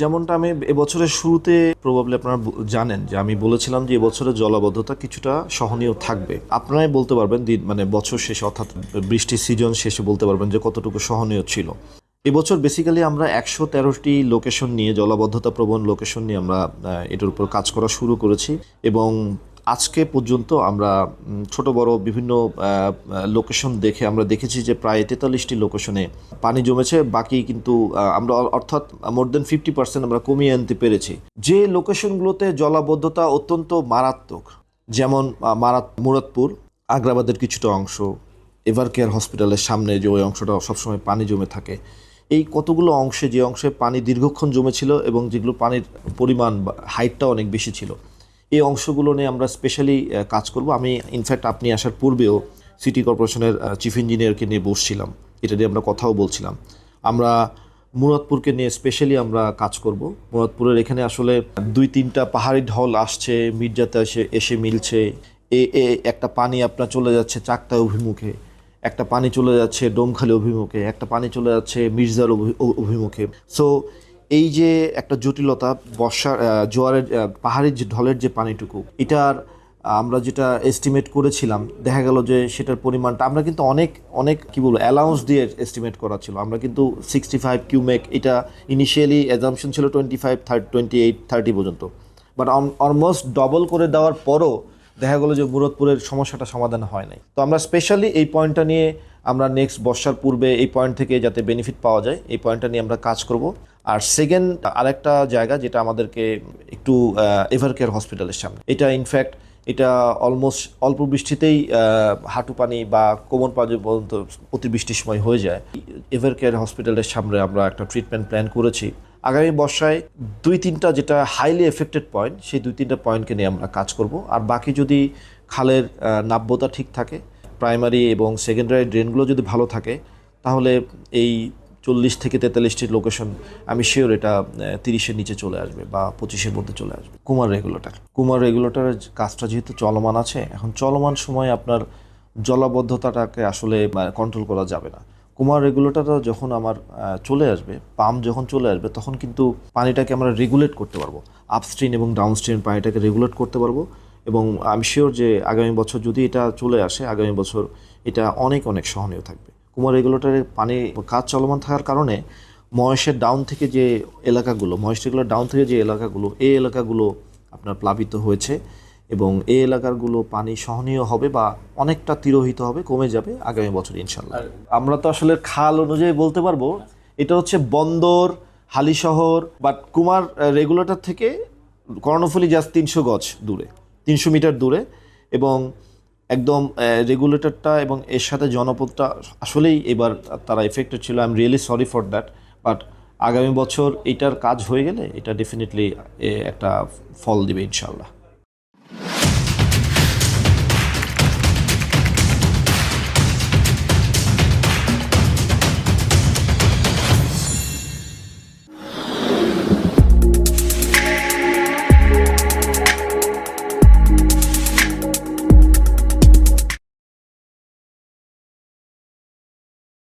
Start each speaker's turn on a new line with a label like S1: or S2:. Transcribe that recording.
S1: যেমনটা আমি এবছরের শুরুতে প্রবাবলি আপনারা জানেন যে আমি বলেছিলাম যে এবছরের জলাবদ্ধতা কিছুটা সহনীয় থাকবে। আপনারাই বলতে পারবেন দিন মানে বছর শেষে, অর্থাৎ বৃষ্টির সিজন শেষে বলতে পারবেন যে কতটুকু সহনীয় ছিল। এবছর বেসিক্যালি আমরা একশো তেরোটি লোকেশন নিয়ে, জলাবদ্ধতা প্রবণ লোকেশন নিয়ে আমরা এটার উপর কাজ করা শুরু করেছি এবং আজকে পর্যন্ত আমরা ছোট, বড় বিভিন্ন লোকেশন দেখে আমরা দেখেছি যে প্রায় তেতাল্লিশটি লোকেশনে পানি জমেছে। বাকি কিন্তু আমরা অর্থাৎ মোর দেন ফিফটি পার্সেন্ট আমরা কমিয়ে আনতে পেরেছি। যে লোকেশনগুলোতে জলাবদ্ধতা অত্যন্ত মারাত্মক, যেমন মারাত, মুরাদপুর, আগ্রাবাদের কিছুটা অংশ, এভার কেয়ার হসপিটালের সামনে যে ওই অংশটা সবসময় পানি জমে থাকে, এই কতগুলো অংশে, যে অংশে পানি দীর্ঘক্ষণ জমেছিল এবং যেগুলো পানির পরিমাণ হাইটটা অনেক বেশি ছিল এই অংশগুলো নিয়ে আমরা স্পেশালি কাজ করব। আমি ইনফ্যাক্ট আপনি আসার পূর্বেও সিটি কর্পোরেশনের চিফ ইঞ্জিনিয়ারকে নিয়ে বসছিলাম। এটা নিয়ে আমরা কথাও বলছিলাম। আমরা মুরাদপুরকে নিয়ে স্পেশালি আমরা কাজ করব। মুরাদপুরের এখানে আসলে দুই তিনটা পাহাড়ি ঢল আসছে, মির্জাতে এসে এসে মিলছে। এ এ, একটা পানি আপনার চলে যাচ্ছে চাকতা অভিমুখে, একটা পানি চলে যাচ্ছে ডোমখালি অভিমুখে, একটা পানি চলে যাচ্ছে মির্জার অভিমুখে। সো এই যে একটা জটিলতা, বর্ষার জোয়ারের পাহাড়ের যে ঢলের যে পানিটুকু, এটার আমরা যেটা এস্টিমেট করেছিলাম, দেখা গেল যে সেটার পরিমাণটা আমরা কিন্তু অনেক অনেক, কি বলব অ্যালাউন্স দিয়ে এস্টিমেট করা ছিল। আমরা কিন্তু সিক্সটি ফাইভ কিউমেক এটা ইনিশিয়ালি অ্যাজামশন ছিল twenty five thirty twenty eight thirty পর্যন্ত বাট অলমোস্ট ডবল করে দেওয়ার পরও দেখা গেলো যে মুরদপুরের সমস্যাটা সমাধান হয় নাই। তো আমরা স্পেশালি এই পয়েন্টটা নিয়ে আমরা নেক্সট বর্ষার পূর্বে এই পয়েন্ট থেকে যাতে বেনিফিট পাওয়া যায়, এই পয়েন্টটা নিয়ে আমরা কাজ করব। আর সেকেন্ড আরেকটা জায়গা যেটা আমাদেরকে একটু এভার কেয়ার হসপিটালের সামনে। এটা ইনফ্যাক্ট এটা অলমোস্ট অল্প বৃষ্টিতেই হাঁটু পানি বা কোমর পানি পর্যন্ত অতিবৃষ্টির সময় হয়ে যায়। এভার কেয়ার হসপিটালের সামনে আমরা একটা ট্রিটমেন্ট প্ল্যান করেছি। আগামী বর্ষায় দুই তিনটা যেটা হাইলি এফেক্টেড পয়েন্ট সেই দুই তিনটা পয়েন্টকে নিয়ে আমরা কাজ করব। আর বাকি যদি খালের নাব্যতা ঠিক থাকে প্রাইমারি এবং সেকেন্ডারি ড্রেনগুলো যদি ভালো থাকে, তাহলে এই চল্লিশ থেকে তেতাল্লিশটি লোকেশন আমি শিওর এটা তিরিশের নিচে চলে আসবে বা পঁচিশের মধ্যে চলে আসবে। কুমার রেগুলেটর। কুমার রেগুলেটরের কাজটা যেহেতু চলমান আছে, এখন চলমান সময়ে আপনার জলাবদ্ধতাটাকে আসলে কন্ট্রোল করা যাবে না। কুমার রেগুলেটরটা যখন আমার চলে আসবে, পাম্প যখন চলে আসবে, তখন কিন্তু পানিটাকে আমরা রেগুলেট করতে পারব। আপস্ট্রিম এবং ডাউনস্ট্রিম পানিটাকে রেগুলেট করতে পারব এবং আমি শিওর যে আগামী বছর যদি এটা চলে আসে, আগামী বছর এটা অনেক অনেক সহনীয় থাকবে। কুমার রেগুলেটরের পানি কাজ চলমান থাকার কারণে মহেশের ডাউন থেকে যে এলাকাগুলো, মহেশ রেগুলার ডাউন থেকে যে এলাকাগুলো এই এলাকাগুলো আপনার প্লাবিত হয়েছে এবং এই এলাকাগুলো পানি সহনীয় হবে বা অনেকটা তিরোহিত হবে, কমে যাবে আগামী বছর ইনশাল্লাহ আমরা তো আসলে খাল অনুযায়ী বলতে পারব, এটা হচ্ছে বন্দর হালিশহর বাট কুমার রেগুলেটর থেকে কর্ণফুলি জাস্ট তিনশো গজ দূরে, তিনশো মিটার দূরে এবং একদম রেগুলেটরটা এবং এর সাথে জনপদটা আসলেই এবার তারা এফেক্টেড ছিল। I am really sorry for that but আগামী বছর এটার কাজ হয়ে গেলে এটা ডেফিনেটলি একটা ফল দিবে ইনশাল্লাহ